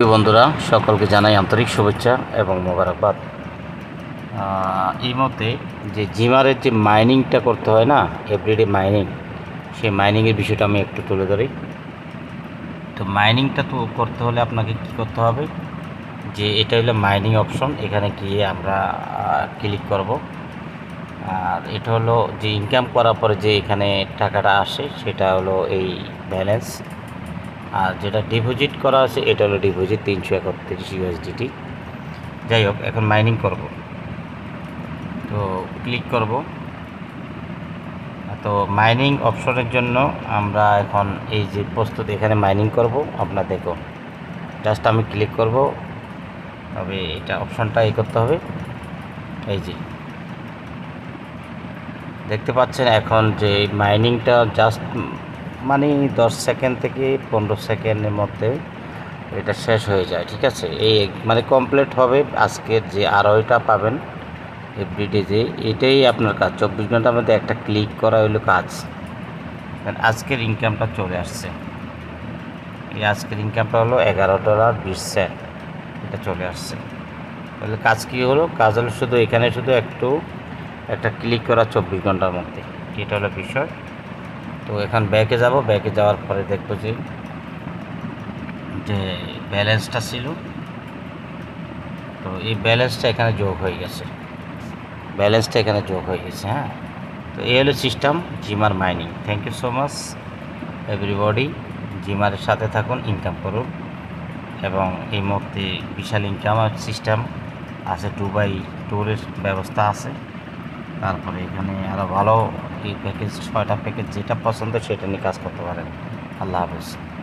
বন্ধুরা, সকলকে জানাই আন্তরিক শুভেচ্ছা এবং মোবারকবাদ। এই মতে যে জিমারের যে মাইনিংটা করতে হয় না এভরিডে মাইনিং সেই মাইনিংয়ের বিষয়টা আমি একটু তুলে ধরি। তো মাইনিংটা তো করতে হলে আপনাকে কি করতে হবে? যে এটা হলো মাইনিং অপশন এখানে গিয়ে আমরা ক্লিক করব। আর এটা হলো যে ইনকাম করার পরে যে এখানে টাকাটা আসে, সেটা হলো এই ব্যালেন্স আর যেটা ডিপোজিট করা আছে, এটা হলো ডিপোজিট তিনশো একত্রিশ ইউএসডিটি যাই হোক, এখন মাইনিং করব। তো ক্লিক করব। তো মাইনিং অপশনের জন্য আমরা এখন এই যে প্রস্তুত এখানে মাইনিং করব। আপনার দেখো জাস্ট আমি ক্লিক করব। তবে এটা অপশনটা এই করতে হবে। এই যে, দেখতে পাচ্ছেন এখন যে মাইনিংটা জাস্ট মানে দশ সেকেন্ড থেকে পনেরো সেকেন্ডের মধ্যে এটা শেষ হয়ে যায়, ঠিক আছে? এই মানে কমপ্লিট হবে আজকের যে আড়াইটা পাবেন এভরিডে যে এটাই আপনার কাজ। চব্বিশ ঘণ্টার মধ্যে একটা ক্লিক করা হলো কাজ। আজকের ইনকামটা চলে আসছে। এই আজকের ইনকামটা হলো এগারো ডলার বিশ সেন্ট। এটা চলে আসছে। তাহলে কাজ কী হলো? কাজ হলো শুধু এখানে শুধু একটু একটা ক্লিক করা চব্বিশ ঘণ্টার মধ্যে। এটা হলো বিষয়। তো এখন ব্যাকে যাব। ব্যাকে যাওয়ার পরে দেখব যে যে ব্যালেন্সটা ছিল। তো এই ব্যালেন্সটা এখানে যোগ হয়ে গেছে। ব্যালেন্সটা এখানে যোগ হয়ে গেছে হ্যাঁ? তো এই হলো system জিমার mining thank you so much everybody জিমারের সাথে থাকুন ইনকাম করুন। এবং এই মুহূর্তে বিশাল ইনকাম সিস্টেম আছে টু বাই ট্যুরের ব্যবস্থা আছে। তারপরে এখানে আরও ভালো প্যাকেজ ছয়টা প্যাকেজ যেটা পছন্দ সেটা নিয়ে কাজ করতে পারেন। আল্লাহ হাফেজ।